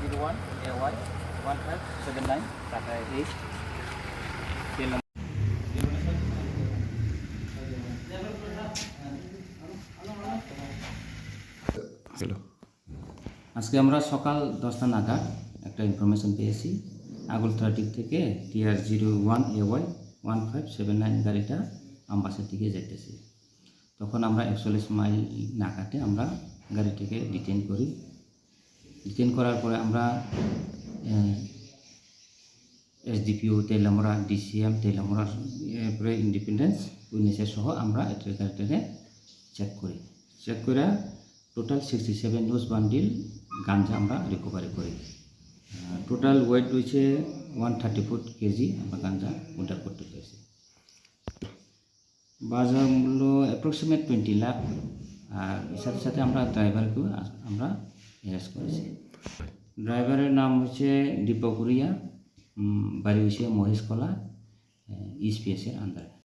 Zero one A Y one five seven nine eight আজকে আমরা সকাল দশটা নাগাদ একটা ইনফরমেশন পেয়েছি। আগলতলা দিক থেকে T R zero one A Y one five seven nine গাড়িটা আমবাসের দিকে যাইতেছে। তখন আমরা একচল্লিশ মাইল নাগাতে আমরা গাড়িটিকে ডিটেন করি। ডিটেন করার পরে আমরা এসডিপিও তেলামরা ডিসিএম তেলামরা, এরপরে ইন্ডিপেন্ডেন্স উইনেসের সহ আমরা এটা গাড়িটাকে চেক করি। চেক করে টোটাল সিক্সটি সেভেন ডোজ বান্ডিল গাঞ্জা আমরা রিকভারি করি। টোটাল ওয়েট রয়েছে ওয়ান থার্টি ফোর কেজি আমরা গাঞ্জা উদ্ধার করতে পেরেছি বাজার মূল্য অ্যাপ্রক্সিমেট টোয়েন্টি লাখ আর এর সাথে সাথে আমরা ড্রাইভারকেও আমরা অ্যারেস্ট করেছি। ড্রাইভারের নাম হচ্ছে দীপক উড়িয়া বাড়ি হচ্ছে মহেশকলা ইসপিএসের আন্ডারে